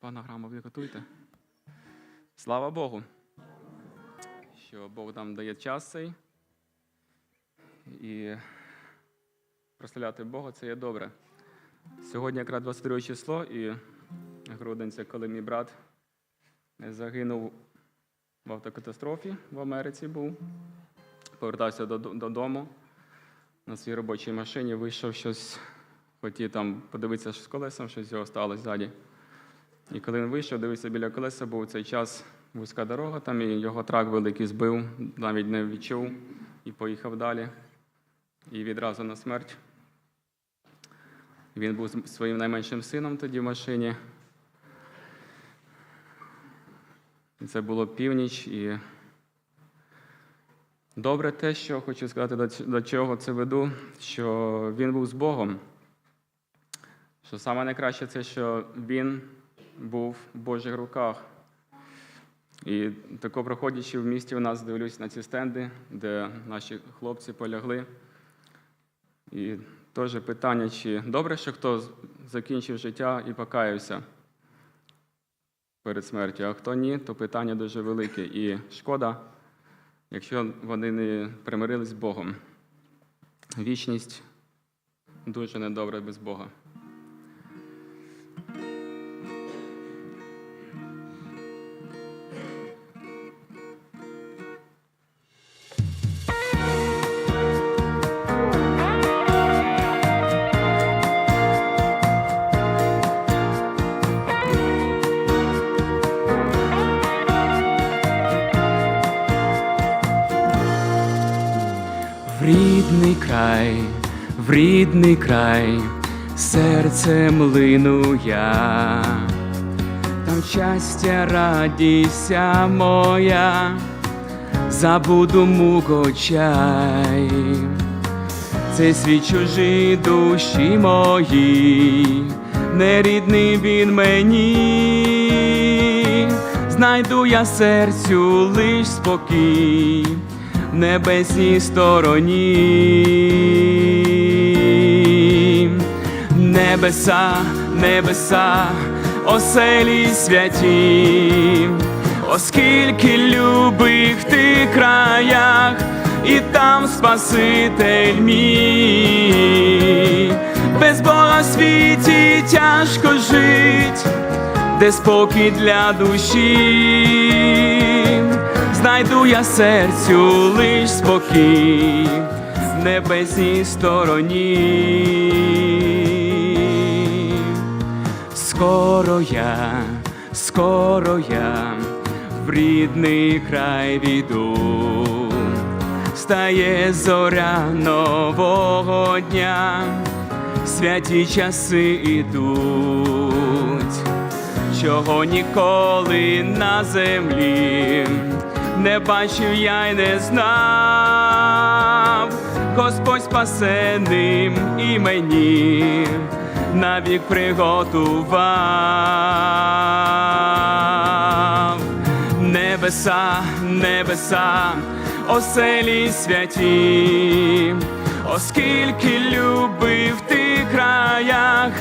Пана грама, ви готуйте. Слава Богу, що Бог нам дає час цей. І прославляти Бога це є добре. Сьогодні якраз 22 число, і грудень це коли мій брат загинув в автокатастрофі в Америці був. Повертався додому на своїй робочій машині, вийшов щось, хотів там подивитися з колесом, щось його сталося ззаді. І коли він вийшов, дивився біля колеса, був цей час вузька дорога, там і його трак великий збив, навіть не відчув і поїхав далі. І відразу на смерть. Він був своїм найменшим сином тоді в машині. Це було північ. І добре те, що хочу сказати, до чого це веду, що він був з Богом. Що саме найкраще це, що він був в Божих руках. І тако проходячи в місті, у нас дивлюсь на ці стенди, де наші хлопці полягли. І теж питання, чи добре, що хто закінчив життя і покаявся перед смертю, а хто ні, то питання дуже велике. І шкода, якщо вони не примирились з Богом. Вічність дуже недобра без Бога. В рідний край, в рідний край, серцем лину я, там щастя, радість моя, забуду муко чай, цей світ чужі душі мої, нерідний він мені, знайду я серцю лиш спокій небесній стороні. Небеса, небеса, оселі святі, оскільки любих в тих краях, і там Спаситель мій, без Бога в світі тяжко жить, де спокій для душі, знайду я серцю лиш спокій в небесній стороні. Скоро я, скоро я в рідний край віду, стає зоря нового дня, святі часи ідуть чого ніколи на землі не бачив я й не знав, Господь спасе ним і мені навік приготував. Небеса, небеса, оселі святі, оскільки любив в тих краях,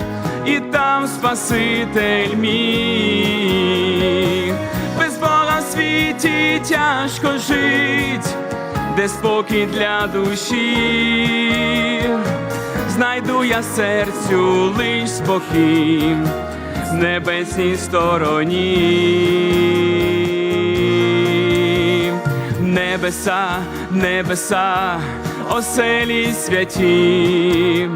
і там Спаситель мій. Тяжко жить, де спокій для душі, знайду я серцю лиш спокій в небесній стороні. Небеса, небеса, оселі святі,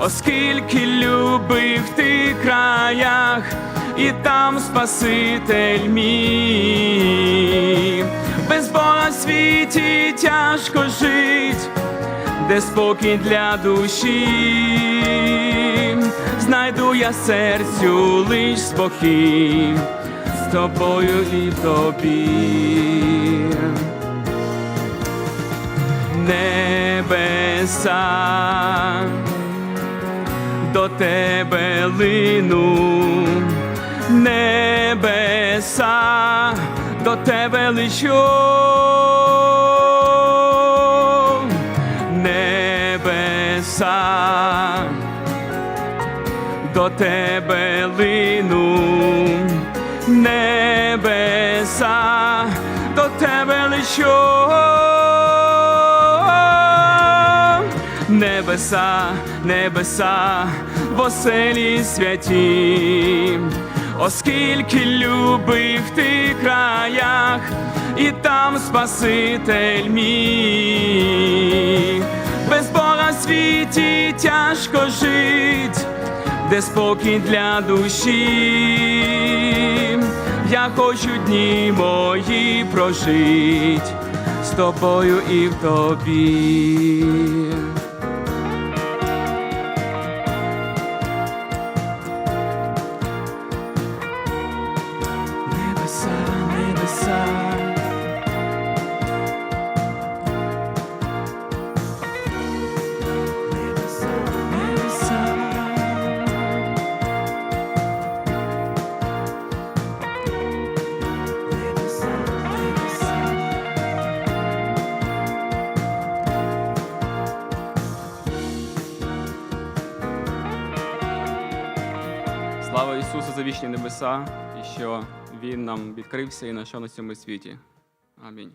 оскільки любив в тих краях, і там Спаситель мій. Без Бога в світі тяжко жить, де спокій для душі, знайду я серцю лиш спокій з тобою і в тобі. Небеса до тебе лину, небеса до тебе лечу, небеса до тебе лину, небеса, до тебе лечу. Небеса, небеса, в оселі святі, оскільки любив ти краях, і там Спаситель мій. Без Бога в світі тяжко жить, де спокій для душі. Я хочу дні мої прожить з тобою і в тобі. Ісусу за вічні небеса, і що Він нам відкрився і знайшов на цьому світі. Амінь.